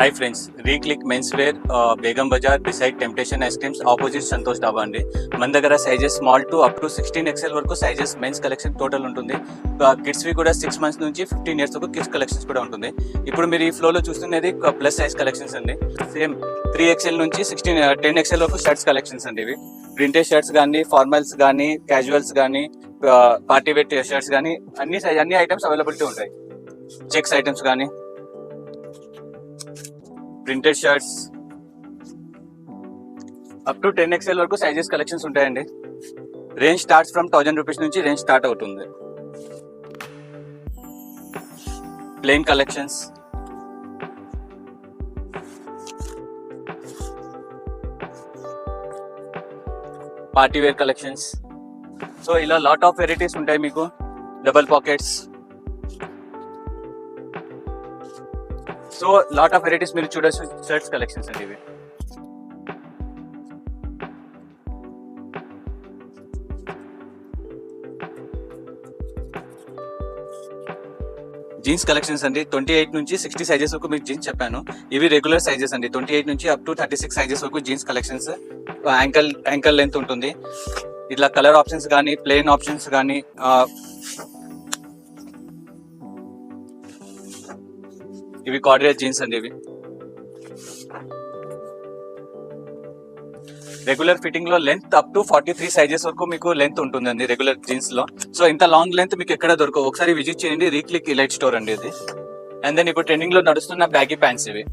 Hi friends Reclick men's wear Begum Bazaar beside Temptation ice creams opposite Santosh dhaba అండి. మన దగ్గర sizes small to up to sixteen XL వరకు sizes men's collection total ఉంటుంది. Uh, kids వి కూడా six months నుంచి fifteen years వరకు kids collections కూడా ఉంటుంది. ఇప్పుడు మీరు ఈ ఫ్లోలో చూస్తున్నది ప్లస్ సైజ్ కలెక్షన్స్ అండి. సేమ్ త్రీ ఎక్స్ఎల్ నుంచి సిక్స్టీన్ టెన్ ఎక్స్ఎల్ వరకు షర్ట్స్ కలెక్షన్స్ అండి ఇవి. ప్రింటెడ్ షర్ట్స్ కానీ ఫార్మల్స్ కానీ క్యాజువల్స్ కానీ పార్టీ వేర్ షర్ట్స్ కానీ అన్ని size- అన్ని ఐటమ్స్ అవైలబిలిటీ ఉంటాయి. చెక్స్ ఐటమ్స్ కానీ printed shirts. Up to ten XL వరకు సైజెస్ కలెక్షన్స్ ఉంటాయండి. Range starts from thousand rupees నుంచి రేంజ్ స్టార్ట్ అవుతుంది. Plain collections party wear collections so ఇలా లాట్ ఆఫ్ వెరైటీస్ ఉంటాయి మీకు. Double pockets so lot of varieties మీరు చూడొచ్చు. షర్ట్స్ కలెక్షన్స్ అండి ఇవి. జీన్స్ కలెక్షన్స్ అండి. ట్వంటీ ఎయిట్ నుంచి సిక్స్టీ సైజెస్ వరకు మీకు జీన్స్ చెప్పాను. ఇవి రెగ్యులర్ సైజెస్ అండి. ట్వంటీ ఎయిట్ నుంచి up to thirty six sizes వరకు jeans collections ankle ankle length ఉంటుంది. ఇట్లా కలర్ ఆప్షన్స్ కానీ ప్లెయిన్ ఆప్షన్స్ కానీ ఇవి కార్డియర్ జీన్స్ అండి ఇవి. Regular ఫిట్టింగ్లో length up to forty three sizes వరకు మీకు లెంత్ ఉంటుందండి రెగ్యులర్ జీన్స్లో. సో ఇంత లాంగ్ లెంత్ మీకు ఎక్కడ దొరకవు. ఒకసారి విజిట్ చేయండి రీక్లిక్ ఇలైట్ స్టోర్ అండి ఇది. అండ్ దెన్ ఇప్పుడు ట్రెండింగ్లో నడుస్తున్న బ్యాగీ ప్యాంట్స్ ఇవి.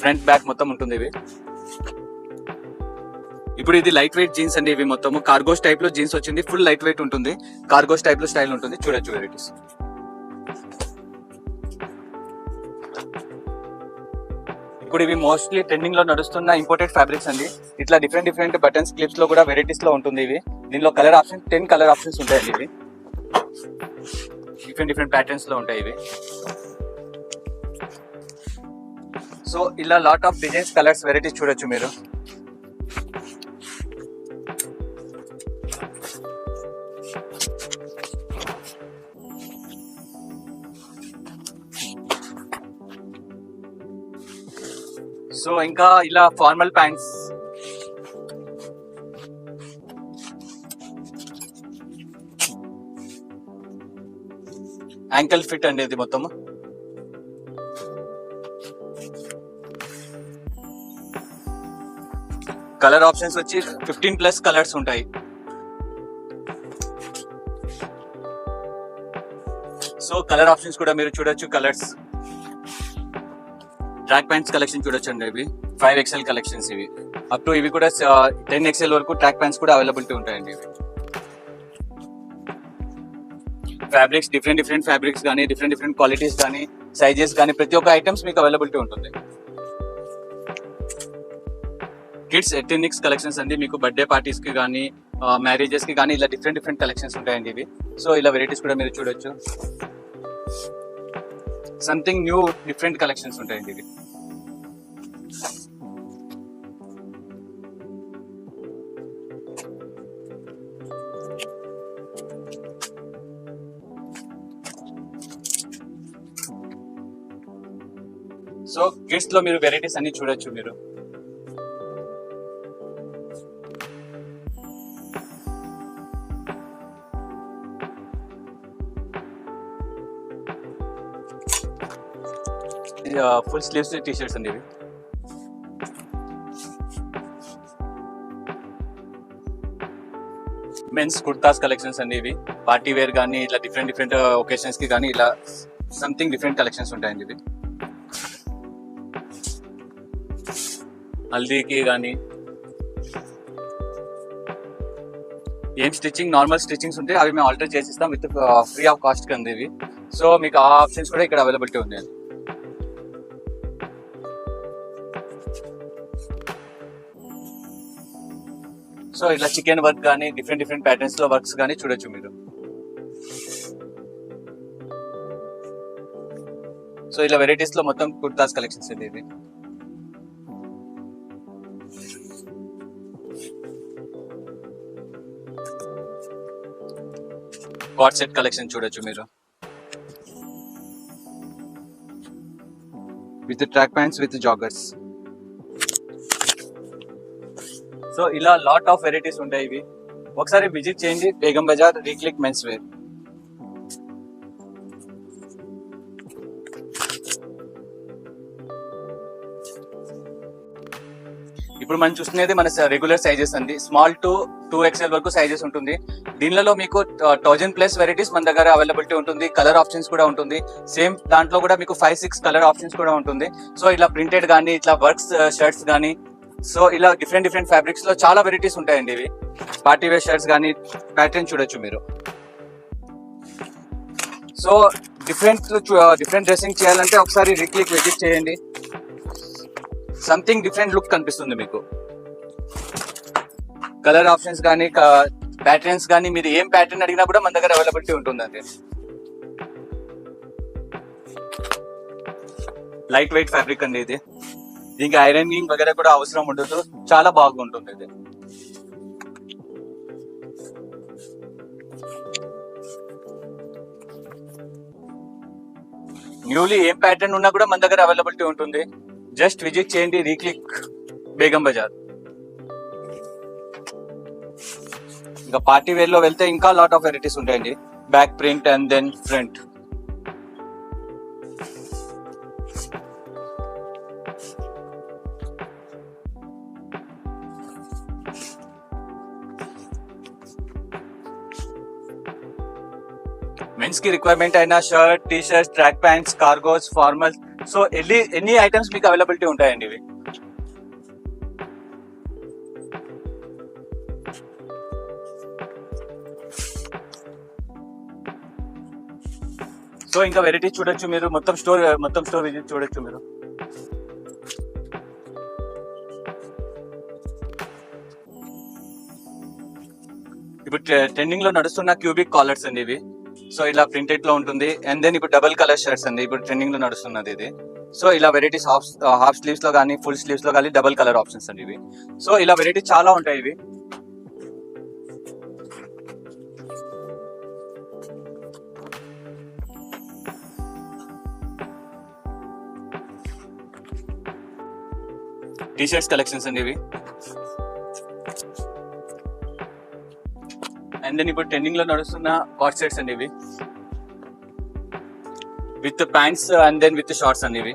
ఫ్రంట్ బ్యాక్ మొత్తం ఉంటుంది ఇవి. ఇప్పుడు ఇది లైట్ వెయిట్ జీన్స్ అండి ఇవి మొత్తము. కార్గోస్ టైప్లో జీన్స్ వచ్చింది. ఫుల్ లైట్ వెయిట్ ఉంటుంది. కార్గోస్ టైప్లో స్టైల్ ఉంటుంది. చూడొచ్చు వెరైటీస్ ఇప్పుడు ఇవి మోస్ట్లీ ట్రెండింగ్లో నడుస్తున్న ఇంపోర్టెడ్ ఫ్యాబ్రిక్స్ అండి. ఇట్లా డిఫరెంట్ డిఫరెంట్ బటన్స్ క్లిప్స్లో కూడా వెరైటీస్లో ఉంటుంది ఇవి. దీనిలో colour option ten colour options ఉంటాయండి ఇవి. డిఫరెంట్ డిఫరెంట్ ప్యాటర్న్స్లో ఉంటాయి ఇవి. సో ఇలా lot of designs colours varieties చూడొచ్చు మీరు. సో ఇంకా ఇలా ఫార్మల్ ప్యాంట్స్ యాంకిల్ ఫిట్ అండి ఇది మొత్తము. కలర్ ఆప్షన్స్ వచ్చి ఫిఫ్టీన్ ప్లస్ కలర్స్ ఉంటాయి. సో కలర్ ఆప్షన్స్ కూడా మీరు చూడొచ్చు కలర్స్ ట్రాక్ ప్యాంట్స్ కలెక్షన్ చూడొచ్చండి ఇవి. ఫైవ్ ఎక్స్ఎల్ కలెక్షన్స్ ఇవి. అప్ టు ఇవి కూడా టెన్ ఎక్స్ఎల్ వరకు ట్రాక్ ప్యాంట్స్ కూడా అవైలబిలిటీ ఉంటాయండి ఇవి. ఫ్యాబ్రిక్స్ డిఫరెంట్ డిఫరెంట్ ఫ్యాబ్రిక్స్ కానీ డిఫరెంట్ డిఫరెంట్ క్వాలిటీస్ కానీ సైజెస్ కానీ ప్రతి ఒక్క ఐటమ్స్ మీకు అవైలబిలిటీ ఉంటుంది. కిడ్స్ ఎథెనిక్స్ కలెక్షన్స్ అండి. మీకు బర్త్డే పార్టీస్కి కానీ మ్యారేజెస్కి కానీ ఇలా డిఫరెంట్ డిఫరెంట్ కలెక్షన్స్ ఉంటాయండి ఇవి. సో ఇలా వెరైటీస్ కూడా మీరు చూడొచ్చు. సంథింగ్ న్యూ డిఫరెంట్ కలెక్షన్స్ ఉంటాయండి ఇవి. గెస్ట్లో మీరు వెరైటీస్ అన్ని చూడొచ్చు మీరు. ఫుల్ స్లీవ్స్ టీ షర్ట్స్ అండి ఇవి. మెన్స్ కుర్తాస్ కలెక్షన్స్ అండి ఇవి. పార్టీ వేర్ కానీ ఇట్లా డిఫరెంట్ డిఫరెంట్ ఒకేషన్స్కి కానీ ఇలా సంథింగ్ డిఫరెంట్ కలెక్షన్స్ ఉంటాయండి ఇవి. హల్దీకి కానీ ఏం స్టిచ్చింగ్ నార్మల్ స్టిచ్చింగ్స్ ఉంటే అవి మేము ఆల్టర్ చేసిస్తాం విత్ ఫ్రీ ఆఫ్ కాస్ట్ కింద ఇవి. సో మీకు ఆ ఆప్షన్స్ కూడా ఇక్కడ అవైలబిలిటీ ఉంది. సో ఇట్లా చికెన్ వర్క్ కానీ డిఫరెంట్ డిఫరెంట్ ప్యాటర్న్స్లో వర్క్స్ కానీ చూడొచ్చు మీరు. సో ఇలా వెరైటీస్లో మొత్తం కుర్తాస్ కలెక్షన్స్ అయితే ఇది కార్డ్ సెట్ కలెక్షన్ చూడొచ్చు మీరు. With track pants with joggers so ఇలా లాట్ ఆఫ్ వెరైటీస్ ఉంటాయి ఇవి. ఒకసారి విజిట్ చేయండి Begum Bazaar Reclick men's wear ఇప్పుడు మనం చూస్తున్నది మన రెగ్యులర్ సైజెస్ అండి. స్మాల్ టు టూ ఎక్స్ఎల్ వరకు సైజెస్ ఉంటుంది. దీనిలో మీకు థౌజండ్ ప్లస్ వెరైటీస్ మన దగ్గర అవైలబిలిటీ ఉంటుంది. కలర్ ఆప్షన్స్ కూడా ఉంటుంది. సేమ్ దాంట్లో కూడా మీకు ఫైవ్ సిక్స్ కలర్ ఆప్షన్స్ కూడా ఉంటుంది. సో ఇలా ప్రింటెడ్ కానీ ఇట్లా వర్క్స్ షర్ట్స్ కానీ సో ఇలా డిఫరెంట్ డిఫరెంట్ ఫ్యాబ్రిక్స్లో చాలా వెరైటీస్ ఉంటాయండి ఇవి. పార్టీ వేర్ షర్ట్స్ కానీ ప్యాటర్న్ చూడొచ్చు మీరు. సో డిఫరెంట్ డిఫరెంట్ డ్రెస్సింగ్ చేయాలంటే ఒకసారి రిక్లిక్ విజిట్ చేయండి. సంథింగ్ డిఫరెంట్ లుక్ కనిపిస్తుంది మీకు. కలర్ ఆప్షన్స్ కానీ ప్యాటర్న్స్ కానీ మీరు ఏం ప్యాటర్న్ అడిగినా కూడా మన దగ్గర అవైలబిలిటీ ఉంటుందండి. లైట్ వెయిట్ ఫ్యాబ్రిక్ అండి ఇది. దీనికి ఐరనింగ్ వగేరా కూడా అవసరం ఉండదు. చాలా బాగుంటుంది ఇది. న్యూలీ ఏం ప్యాటర్న్ ఉన్నా కూడా మన దగ్గర అవైలబిలిటీ ఉంటుంది. జస్ట్ విజిట్ చేయండి రీక్లిక్ బేగం బజార్. ఇంకా పార్టీ వేర్లో వెళ్తే ఇంకా లాట్ ఆఫ్ వెరైటీస్ ఉంటాయండి. Back print and then front మెన్స్కి requirement అయినా shirt T shirts track pants cargos formals so ఎన్ని ఎన్ని ఐటమ్స్ మీకు అవైలబిలిటీ ఉంటాయండి ఇవి? సో ఇంకా వెరైటీస్ చూడొచ్చు మీరు. మొత్తం స్టోర్ మొత్తం స్టోర్ విజిట్ చూడొచ్చు మీరు. ఇప్పుడు ట్రెండింగ్లో నడుస్తున్న క్యూబిక్ కాలర్స్ అండి ఇవి. సో ఇలా ప్రింటెడ్లో ఉంటుంది. అండ్ దెన్ ఇప్పుడు డబల్ కలర్ షర్ట్స్ అండి. ఇప్పుడు ట్రెండింగ్లో నడుస్తున్నది ఇది. సో ఇలా వెరైటీస్ హాఫ్ హాఫ్ స్లీవ్స్లో కానీ ఫుల్ స్లీవ్స్లో కానీ డబల్ కలర్ ఆప్షన్స్ అండి ఇవి. సో ఇలా వెరైటీస్ చాలా ఉంటాయి ఇవి. టీషర్ట్స్ కలెక్షన్స్ అండి ఇవి. అండ్ దెన్ ఇప్పుడు ట్రెండింగ్లో నడుస్తున్న కాట్ సెట్స్ అండి ఇవి. With pants and then with shorts అండి ఇవి.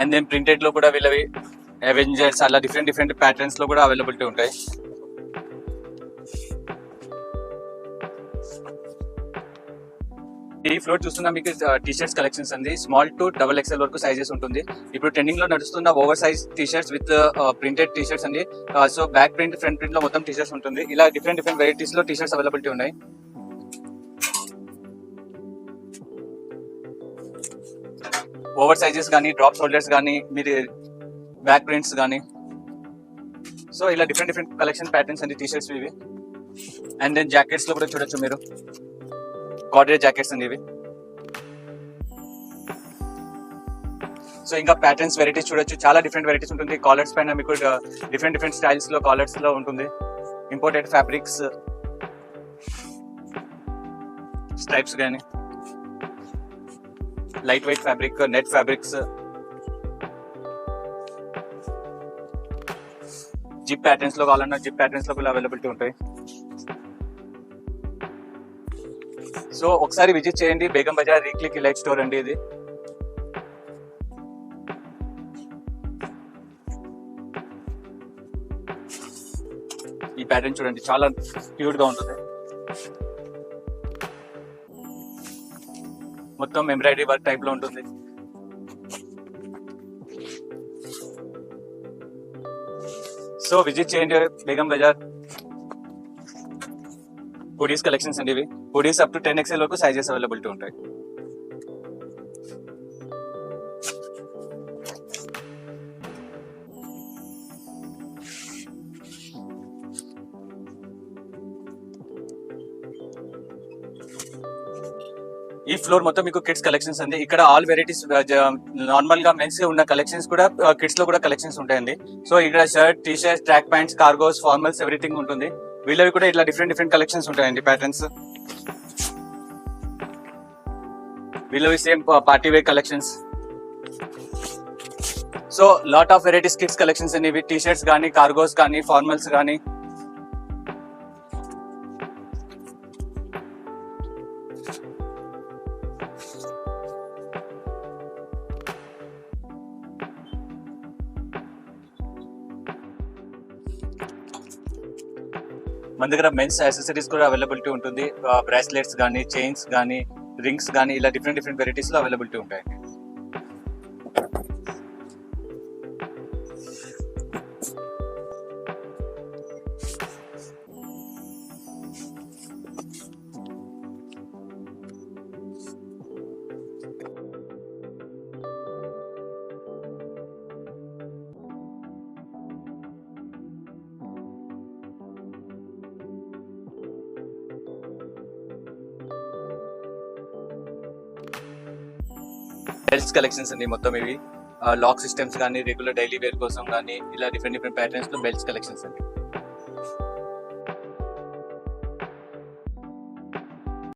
అండ్ దెన్ ప్రింటెడ్లో కూడా వీళ్ళవి. అవెంజర్స్ అలా డిఫరెంట్ డిఫరెంట్ ప్యాటర్న్స్లో కూడా అవైలబిలిటీ ఉంటాయి. ఈ ఫ్లోర్ చూస్తున్నా మీకు టీ షర్ట్స్ కలెక్షన్స్ అండి. స్మాల్ టు డబల్ ఎక్స్ఎల్ వరకు సైజెస్ ఉంటుంది. ఇప్పుడు ట్రెండింగ్లో నడుస్తున్న over size T shirts with printed T shirts అండి సో బ్యాక్ ప్రింట్ ఫ్రంట్ ప్రింట్లో మొత్తం టీ షర్ట్స్ ఉంటుంది. ఇలా డిఫరెంట్ డిఫరెంట్ వెరైటీస్లో టీ షర్ట్స్ అవైలబిలిటీ ఉన్నాయి. ఓవర్ సైజెస్ కానీ డ్రాప్ షోల్డర్స్ కానీ మీరు బ్యాక్ ప్రింట్స్ కానీ సో ఇలా డిఫరెంట్ డిఫరెంట్ కలెక్షన్ ప్యాటర్న్స్ అండి టీ షర్ట్స్ ఇవి. అండ్ దెన్ జాకెట్స్లో కూడా చూడొచ్చు మీరు. కార్డెడ్ జాకెట్స్ అండి ఇవి. సో ఇంకా ప్యాటర్న్స్ వెరైటీస్ చూడొచ్చు. చాలా డిఫరెంట్ వెరైటీస్ ఉంటుంది. కాలర్స్ పైన మీకు డిఫరెంట్ డిఫరెంట్ స్టైల్స్లో కాలర్స్లో ఉంటుంది. ఇంపోర్టెడ్ ఫ్యాబ్రిక్స్ స్ట్రైప్స్ కానీ light weight fabric net fabrics zip ప్యాటర్న్స్లో కావాలన్నా జిప్ ప్యాటర్న్స్లో కూడా అవైలబిలిటీ ఉంటాయి. సో ఒకసారి విజిట్ చేయండి. Begum Bazaar Reclick light store అండి ఇది. ఈ ప్యాటర్న్ చూడండి చాలా క్యూట్గా ఉంటుంది. మొత్తం ఎంబ్రాయిడరీ వర్క్ టైప్లో ఉంటుంది. సో విజిట్ చేయండి బేగం బజార్. హుడీస్ కలెక్షన్స్ అండి ఇవి. Hoodies up to ten XL వరకు సైజెస్ అవైలబిలిటీ ఉంటాయి. ఈ ఫ్లోర్ మొత్తం మీకు కిడ్స్ కలెక్షన్స్ అండి. ఇక్కడ ఆల్ వెరైటీస్ నార్మల్గా మెన్స్ ఉన్న కలెక్షన్స్ కూడా కిడ్స్లో కూడా కలెక్షన్స్ ఉంటాయండి. సో ఇక్కడ shirt T shirt track pants cargos formals everything ఉంటుంది. వీళ్ళవి కూడా ఇట్లా డిఫరెంట్ డిఫరెంట్ కలెక్షన్స్ ఉంటాయండి patterns వీళ్ళవి same party wear collections so lot of varieties kids collections అనేవి టీ షర్ట్స్ కానీ కార్గోస్ కానీ ఫార్మల్స్ కానీ మన దగ్గర మెన్స్ యాక్సెసరీస్ కూడా అవైలబిలిటీ ఉంటుంది. బ్రాస్లెట్స్ కానీ చైన్స్ కానీ రింగ్స్ కానీ ఇలా డిఫరెంట్ డిఫరెంట్ వెరైటీస్లో అవైలబిలిటీ ఉంటాయండి. బెల్ట్స్ కలెక్షన్స్ అండి మొత్తం ఇవి. లాక్ సిస్టమ్స్ కానీ రెగ్యులర్ డైలీ వేర్ కోసం కానీ ఇలా డిఫరెంట్ డిఫరెంట్ ప్యాటర్న్స్లో బెల్ట్స్ కలెక్షన్స్ అండి.